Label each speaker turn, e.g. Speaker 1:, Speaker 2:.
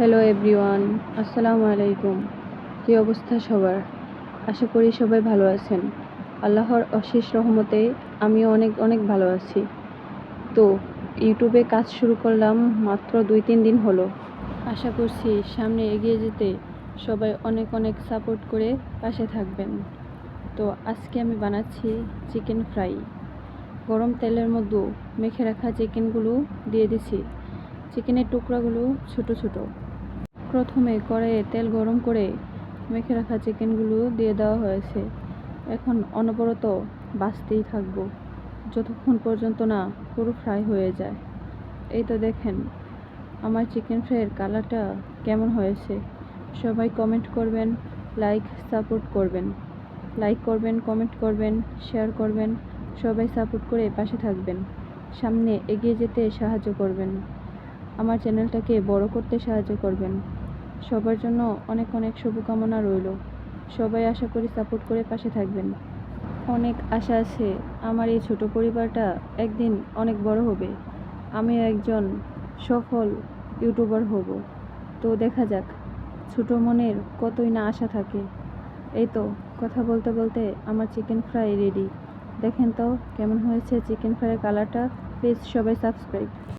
Speaker 1: Hello everyone আসসালামু আলাইকুম কী অবস্থা সবার? আশা করি সবাই ভালো আছেন। আল্লাহর অশেষ রহমতে আমিও অনেক অনেক ভালো আছি। তো, ইউটিউবে কাজ শুরু করলাম মাত্র দুই, তিন দিন হলো। আশা করছি সামনে এগিয়ে যেতে সবাই অনেক অনেক সাপোর্ট করে পাশে থাকবেন। তো, আজকে আমি বানাচ্ছি চিকেন ফ্রাই গরম তেলের মধ্যে মেখে রাখা চিকেনগুলো দিয়ে দিছি। চিকেনের টুকরাগুলো ছোট ছোট। প্রথমে কড়াইয়ে তেল গরম করে মেখে রাখা চিকেনগুলো দিয়ে দেওয়া হয়েছে। এখন অনবরত বাছতেই থাকব। যতক্ষণ পর্যন্ত না পুরো ফ্রাই হয়ে যায়। এই তো দেখেন, আমার চিকেন ফ্রাইয়ের কালারটা কেমন হয়েছে। সবাই কমেন্ট করবেন, লাইক, সাপোর্ট করবেন। লাইক করবেন, কমেন্ট করবেন, শেয়ার করবেন, সবাই সাপোর্ট করে পাশে থাকবেন। সামনে এগিয়ে যেতে সাহায্য করবেন। আমার চ্যানেলটাকে বড় করতে সাহায্য করবেন। সবার জন্য অনেক অনেক শুভকামনা রইল। সবাই আশা করি সাপোর্ট করে পাশে থাকবেন। অনেক আশা আছে, আমার এই ছোট পরিবারটা একদিন অনেক বড় হবে। আমিও একজন সফল ইউটিউবার হব। তো দেখা যাক, ছোট মনের কতই না আশা থাকে। এই তো, কথা বলতে বলতে আমার চিকেন ফ্রাই রেডি দেখেন তো, কেমন হয়েছে চিকেন ফ্রাইয়ের কালারটা প্লিজ সবাই সাবস্ক্রাইব